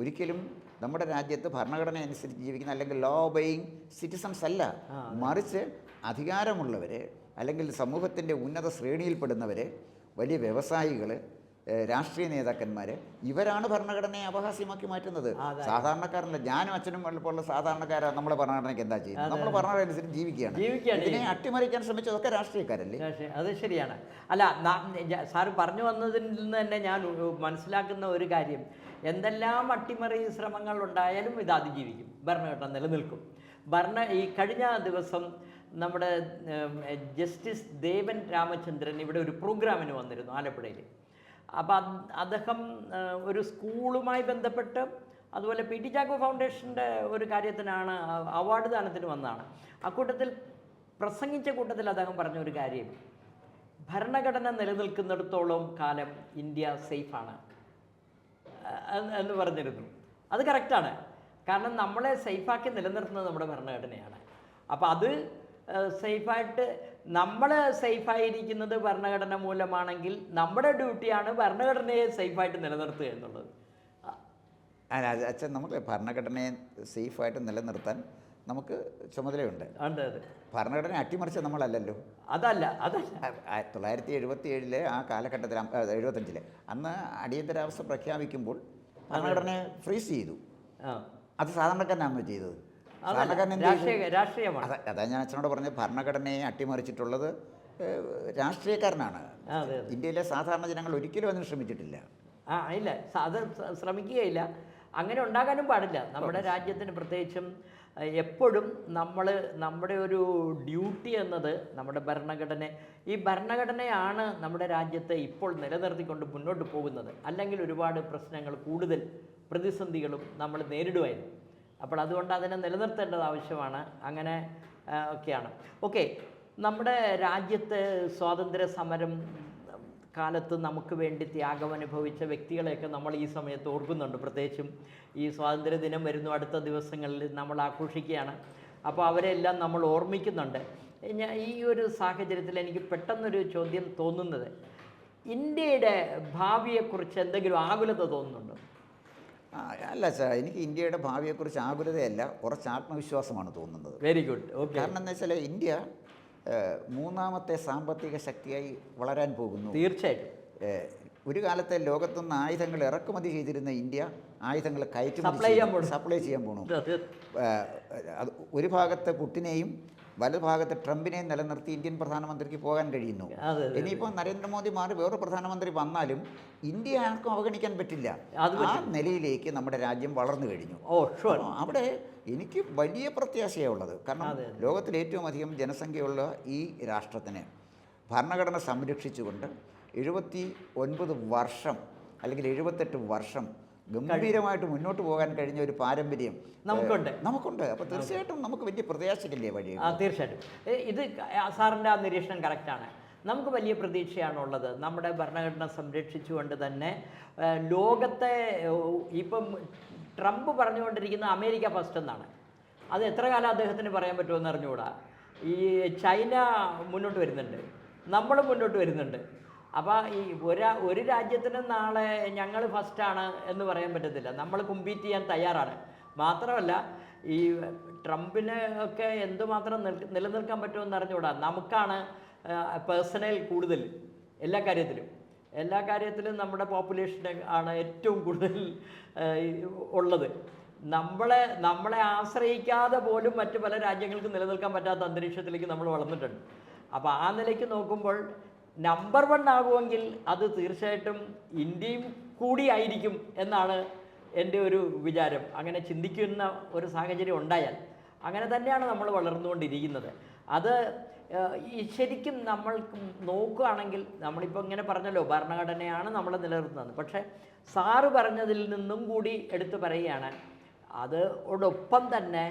Speaker 2: ഒരിക്കലും നമ്മുടെ രാജ്യത്ത് ഭരണഘടന അനുസരിച്ച് ജീവിക്കുന്ന അല്ലെങ്കിൽ ലോ ഒബെയിങ് സിറ്റിസൺസ് അല്ല. മറിച്ച് അധികാരമുള്ളവർ അല്ലെങ്കിൽ സമൂഹത്തിന്റെ ഉന്നത ശ്രേണിയിൽപ്പെടുന്നവർ വലിയ വ്യവസായികൾ രാഷ്ട്രീയ നേതാക്കന്മാർ ഇവരാണ് ഭരണഘടനയെ അപഹാസ്യമാക്കി മാറ്റുന്നത്. സാധാരണക്കാരനല്ല ഞാനും അച്ഛനും പോലുള്ള സാധാരണക്കാരാണ് നമ്മളെ ഭരണഘടനയ്ക്ക് എന്താ ചെയ്യുന്നത്? നമ്മൾ ഭരണഘടന അനുസരിച്ച് ജീവിക്കുകയാണ്. ഇതിനെ അട്ടിമറിക്കാൻ ശ്രമിച്ചതൊക്കെ രാഷ്ട്രീയക്കാരല്ലേ?
Speaker 1: അത് ശരിയാണ്. അല്ല സാർ സാറ് പറഞ്ഞു വന്നതിൽ നിന്ന് തന്നെ ഞാൻ മനസ്സിലാക്കുന്ന ഒരു കാര്യം. എന്തെല്ലാം അട്ടിമറി ശ്രമങ്ങൾ ഉണ്ടായാലും ഇത് അതിജീവിക്കും. ഭരണഘടന നിലനിൽക്കും. ഭരണ ഈ കഴിഞ്ഞ ദിവസം നമ്മുടെ ജസ്റ്റിസ് ദേവൻ രാമചന്ദ്രൻ ഇവിടെ ഒരു പ്രോഗ്രാമിന് വന്നിരുന്നു ആലപ്പുഴയിൽ അപ്പോൾ അദ്ദേഹം ഒരു സ്കൂളുമായി ബന്ധപ്പെട്ട് അതുപോലെ പി ടി ചാക്കോ ഫൗണ്ടേഷന്റെ ഒരു കാര്യത്തിനാണ് അവാർഡ് ദാനത്തിന് വന്നതാണ്. അക്കൂട്ടത്തിൽ പ്രസംഗിച്ച കൂട്ടത്തിൽ അദ്ദേഹം പറഞ്ഞ ഒരു കാര്യം ഭരണഘടന നിലനിൽക്കുന്നിടത്തോളം കാലം ഇന്ത്യ സേഫാണ്. എന്ന് പറഞ്ഞിരുന്നു. അത് കറക്റ്റാണ്. കാരണം നമ്മളെ സേഫാക്കി നിലനിർത്തുന്നത് നമ്മുടെ ഭരണഘടനയാണ്. അപ്പോൾ അത് സേഫായിട്ട് നമ്മൾ സേഫായിരിക്കുന്നത് ഭരണഘടന മൂലമാണെങ്കിൽ നമ്മുടെ ഡ്യൂട്ടിയാണ് ഭരണഘടനയെ സേഫായിട്ട് നിലനിർത്തുക എന്നുള്ളത്.
Speaker 2: അച്ഛൻ നമുക്ക് ഭരണഘടനയെ സേഫായിട്ട് നിലനിർത്താൻ നമുക്ക് ചുമതലയുണ്ട്.
Speaker 1: അതെ അതെ
Speaker 2: ഭരണഘടന അട്ടിമറിച്ച നമ്മളല്ലല്ലോ.
Speaker 1: അതല്ല അതല്ല.
Speaker 2: ആയിരത്തി തൊള്ളായിരത്തി എഴുപത്തി ഏഴിലെ ആ കാലഘട്ടത്തിൽ എഴുപത്തഞ്ചിലെ അന്ന് അടിയന്തരാവസ്ഥ പ്രഖ്യാപിക്കുമ്പോൾ ഭരണഘടനയെ ഫ്രീസ് ചെയ്തു. അത് സാധാരണക്കാരനാണ് ചെയ്തത്.
Speaker 1: രാഷ്ട്രീയമാണ്.
Speaker 2: അതാ ഞാൻ അച്ഛനോട് പറഞ്ഞ ഭരണഘടനയെ അട്ടിമറിച്ചിട്ടുള്ളത് രാഷ്ട്രീയക്കാരനാണ്. ഇന്ത്യയിലെ സാധാരണ ജനങ്ങൾ ഒരിക്കലും അതിന് ശ്രമിച്ചിട്ടില്ല.
Speaker 1: ആ ഇല്ല അത് ശ്രമിക്കുകയില്ല. അങ്ങനെ ഉണ്ടാകാനും പാടില്ല. നമ്മുടെ രാജ്യത്തിന് പ്രത്യേകിച്ചും എപ്പോഴും നമ്മൾ നമ്മുടെ ഒരു ഡ്യൂട്ടി എന്നത് നമ്മുടെ ഭരണഘടന ഈ ഭരണഘടനയാണ് നമ്മുടെ രാജ്യത്തെ ഇപ്പോൾ നിലനിർത്തിക്കൊണ്ട് മുന്നോട്ട് പോകുന്നത്. അല്ലെങ്കിൽ ഒരുപാട് പ്രശ്നങ്ങൾ കൂടുതൽ പ്രതിസന്ധികളും നമ്മൾ നേരിടുമായിരുന്നു. അപ്പോൾ അതുകൊണ്ട് അതിനെ നിലനിർത്തേണ്ടത് ആവശ്യമാണ്. അങ്ങനെ ഒക്കെയാണ്. ഓക്കെ നമ്മുടെ രാജ്യത്തെ സ്വാതന്ത്ര്യ സമരം കാലത്ത് നമുക്ക് വേണ്ടി ത്യാഗം അനുഭവിച്ച വ്യക്തികളെയൊക്കെ നമ്മൾ ഈ സമയത്ത് ഓർക്കുന്നുണ്ട്. പ്രത്യേകിച്ചും ഈ സ്വാതന്ത്ര്യ ദിനം വരുന്നു അടുത്ത ദിവസങ്ങളിൽ നമ്മൾ ആഘോഷിക്കുകയാണ്. അപ്പോൾ അവരെല്ലാം നമ്മൾ ഓർമ്മിക്കുന്നുണ്ട്. ഞാൻ ഈ ഒരു സാഹചര്യത്തിൽ എനിക്ക് പെട്ടെന്നൊരു ചോദ്യം തോന്നുന്നത്. ഇന്ത്യയുടെ ഭാവിയെക്കുറിച്ച് എന്തെങ്കിലും ആകുലത തോന്നുന്നുണ്ടോ?
Speaker 2: അല്ല സാർ എനിക്ക് ഇന്ത്യയുടെ ഭാവിയെക്കുറിച്ച് ആകുലതയല്ല കുറച്ച് ആത്മവിശ്വാസമാണ് തോന്നുന്നത്.
Speaker 1: വെരി ഗുഡ് ഓക്കെ
Speaker 2: കാരണം എന്താ വെച്ചാൽ ഇന്ത്യ മൂന്നാമത്തെ സാമ്പത്തിക ശക്തിയായി വളരാൻ പോകുന്നു.
Speaker 1: തീർച്ചയായിട്ടും.
Speaker 2: ഒരു കാലത്തെ ലോകത്തുനിന്ന് ആയുധങ്ങൾ ഇറക്കുമതി ചെയ്തിരുന്ന ഇന്ത്യ ആയുധങ്ങൾ കയറ്റുമതി
Speaker 1: Supply ചെയ്യാൻ
Speaker 2: ചെയ്യും.
Speaker 1: പോണു.
Speaker 2: സപ്ലൈ ചെയ്യാൻ പോകണം ഒരു ഭാഗത്ത് പുട്ടിനെയും വലതുഭാഗത്ത് ട്രംപിനെ നിലനിർത്തി ഇന്ത്യൻ പ്രധാനമന്ത്രിക്ക് പോകാൻ കഴിയുന്നു. ഇനിയിപ്പോൾ നരേന്ദ്രമോദി മാറി വേറെ പ്രധാനമന്ത്രി വന്നാലും ഇന്ത്യ ആർക്കും അവഗണിക്കാൻ പറ്റില്ല. ആ നിലയിലേക്ക് നമ്മുടെ രാജ്യം വളർന്നു കഴിഞ്ഞു. അവിടെ എനിക്ക് വലിയ പ്രത്യാശയാണ് ഉള്ളത്. കാരണം
Speaker 1: ലോകത്തിലെ
Speaker 2: ലോകത്തിൽ ഏറ്റവും അധികം ജനസംഖ്യയുള്ള ഈ രാഷ്ട്രത്തിന് ഭരണഘടന സംരക്ഷിച്ചുകൊണ്ട് എഴുപത്തി ഒൻപത് വർഷം അല്ലെങ്കിൽ എഴുപത്തെട്ട് വർഷം ഗംഭീരമായിട്ട് മുന്നോട്ട് പോകാൻ കഴിഞ്ഞ ഒരു പാരമ്പര്യം
Speaker 1: നമുക്കുണ്ട്.
Speaker 2: നമുക്കുണ്ട്. അപ്പോൾ തീർച്ചയായിട്ടും നമുക്ക് വലിയ പ്രത്യാശയില്ലേ വഴി
Speaker 1: തീർച്ചയായിട്ടും. ഇത് സാറിന്റെ ആ നിരീക്ഷണം കറക്റ്റാണ് നമുക്ക് വലിയ പ്രതീക്ഷയാണുള്ളത്. നമ്മുടെ ഭരണഘടന സംരക്ഷിച്ചുകൊണ്ട് തന്നെ ലോകത്തെ ഇപ്പം ട്രംപ് പറഞ്ഞുകൊണ്ടിരിക്കുന്ന അമേരിക്ക ഫസ്റ്റ് എന്നാണ്. അത് എത്ര കാലം അദ്ദേഹത്തിന് പറയാൻ പറ്റുമെന്ന് അറിഞ്ഞുകൂടാ? ഈ ചൈന മുന്നോട്ട് വരുന്നുണ്ട്. നമ്മളും മുന്നോട്ട് വരുന്നുണ്ട്. അപ്പോൾ ഈ ഒരാ ഒരു രാജ്യത്തിന് നാളെ ഞങ്ങൾ ഫസ്റ്റാണ് എന്ന് പറയാൻ പറ്റത്തില്ല. നമ്മൾ കുമ്പീറ്റ് ചെയ്യാൻ തയ്യാറാണ്. മാത്രമല്ല ഈ ട്രംപിനെ ഒക്കെ എന്തുമാത്രം നിൽ- നിലനിൽക്കാൻ പറ്റുമെന്ന് അറിഞ്ഞുകൂടാ. നമുക്കാണ് പേഴ്സണൽ കൂടുതൽ എല്ലാ കാര്യത്തിലും. എല്ലാ കാര്യത്തിലും നമ്മുടെ പോപ്പുലേഷൻ ആണ് ഏറ്റവും കൂടുതൽ ഉള്ളത്. നമ്മളെ നമ്മളെ ആശ്രയിക്കാതെ പോലും മറ്റു പല രാജ്യങ്ങൾക്കും നിലനിൽക്കാൻ പറ്റാത്ത അന്തരീക്ഷത്തിലേക്ക് നമ്മൾ വളർന്നിട്ടുണ്ട്. അപ്പോൾ ആ നിലയ്ക്ക് നോക്കുമ്പോൾ നമ്പർ വൺ ആകുമെങ്കിൽ അത് തീർച്ചയായിട്ടും ഇന്ത്യയും കൂടി ആയിരിക്കും എന്നാണ് എന്റെ ഒരു വിചാരം. അങ്ങനെ ചിന്തിക്കുന്ന ഒരു സാഹചര്യം ഉണ്ടായാൽ അങ്ങനെ തന്നെയാണ് നമ്മൾ വളർന്നുകൊണ്ടിരിക്കുന്നത്. അത് ശരിക്കും നമ്മൾ നോക്കുകയാണെങ്കിൽ നമ്മളിപ്പോൾ ഇങ്ങനെ പറഞ്ഞല്ലോ ഭരണഘടനയാണ് നമ്മൾ നിലനിർത്തുന്നത്. പക്ഷേ സാറ് പറഞ്ഞതിൽ നിന്നും കൂടി എടുത്തു പറയുകയാണ് അതോടൊപ്പം തന്നെ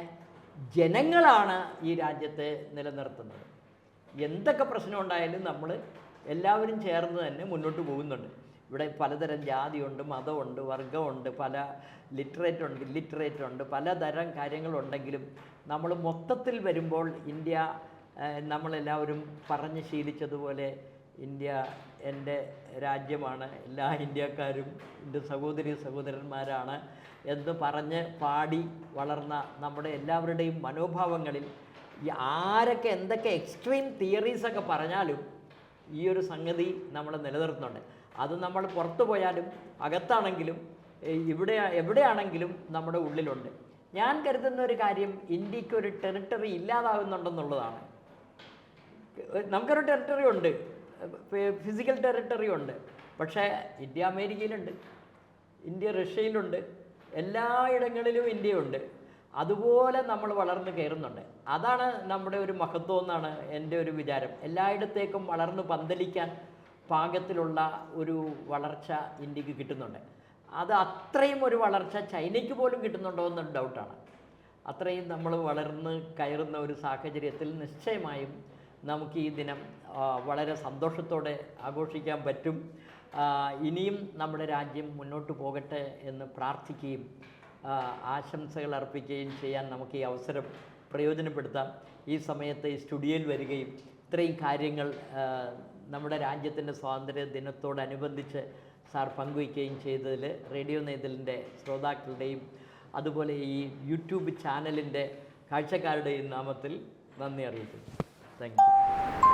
Speaker 1: ജനങ്ങളാണ് ഈ രാജ്യത്തെ നിലനിർത്തുന്നത്. എന്തൊക്കെ പ്രശ്നം ഉണ്ടായാലും നമ്മൾ എല്ലാവരും ചേർന്ന് തന്നെ മുന്നോട്ട് പോകുന്നുണ്ട്. ഇവിടെ പലതരം ജാതിയുണ്ട് മതമുണ്ട് വർഗമുണ്ട് പല ലിറ്ററേറ്റ് ഉണ്ട് ഇല്ലിറ്ററേറ്റ് ഉണ്ട് പലതരം കാര്യങ്ങളുണ്ടെങ്കിലും നമ്മൾ മൊത്തത്തിൽ വരുമ്പോൾ ഇന്ത്യ നമ്മളെല്ലാവരും പറഞ്ഞ് ശീലിച്ചതുപോലെ ഇന്ത്യ എന്റെ രാജ്യമാണ് എല്ലാ ഇന്ത്യക്കാരും എന്റെ സഹോദരി സഹോദരന്മാരാണ് എന്ന് പറഞ്ഞ് പാടി വളർന്ന നമ്മുടെ എല്ലാവരുടെയും മനോഭാവങ്ങളിൽ ആരൊക്കെ എന്തൊക്കെ എക്സ്ട്രീം തിയറീസൊക്കെ പറഞ്ഞാലും ഈ ഒരു സംഗതി നമ്മൾ നിലനിർത്തുന്നുണ്ട്. അത് നമ്മൾ പുറത്തു പോയാലും അകത്താണെങ്കിലും ഇവിടെ എവിടെയാണെങ്കിലും നമ്മുടെ ഉള്ളിലുണ്ട്. ഞാൻ കരുതുന്ന ഒരു കാര്യം ഇന്ത്യയ്ക്ക് ഒരു ടെറിട്ടറി ഇല്ലാതാകുന്നുണ്ടെന്നുള്ളതാണ് നമുക്കൊരു ടെറിട്ടറി ഉണ്ട്. ഫിസിക്കൽ ടെറിട്ടറി ഉണ്ട്. പക്ഷേ ഇന്ത്യ അമേരിക്കയിലുണ്ട്. ഇന്ത്യ റഷ്യയിലുണ്ട്. എല്ലായിടങ്ങളിലും ഇന്ത്യയുണ്ട്. അതുപോലെ നമ്മൾ വളർന്നു കയറുന്നുണ്ട്. അതാണ് നമ്മുടെ ഒരു മഹത്വം എന്നാണ് എന്റെ ഒരു വിചാരം. എല്ലായിടത്തേക്കും വളർന്നു പന്തലിക്കാൻ പാകത്തിലുള്ള ഒരു വളർച്ച ഇന്ത്യയ്ക്ക് കിട്ടുന്നുണ്ട്. അത് അത്രയും ഒരു വളർച്ച ചൈനയ്ക്ക് പോലും കിട്ടുന്നുണ്ടോ എന്നൊരു ഡൗട്ടാണ് അത്രയും നമ്മൾ വളർന്ന് കയറുന്ന ഒരു സാഹചര്യത്തിൽ നിശ്ചയമായും നമുക്ക് ഈ ദിനം വളരെ സന്തോഷത്തോടെ ആഘോഷിക്കാൻ പറ്റും. ഇനിയും നമ്മുടെ രാജ്യം മുന്നോട്ട് പോകട്ടെ എന്ന് പ്രാർത്ഥിക്കുകയും ആശംസകൾ അർപ്പിക്കുകയും ചെയ്യാൻ നമുക്ക് ഈ അവസരം പ്രയോജനപ്പെടുത്താം. ഈ സമയത്ത് ഈ സ്റ്റുഡിയോയിൽ വരികയും ഇത്രയും കാര്യങ്ങൾ നമ്മുടെ രാജ്യത്തിന്റെ സ്വാതന്ത്ര്യ ദിനത്തോടനുബന്ധിച്ച് സാർ പങ്കുവയ്ക്കുകയും ചെയ്തതിൽ റേഡിയോ നെയ്തലിന്റെ ശ്രോതാക്കളുടെയും അതുപോലെ ഈ യൂട്യൂബ് ചാനലിന്റെ കാഴ്ചക്കാരുടെയും നാമത്തിൽ നന്ദി അറിയിക്കുന്നു. Thank you.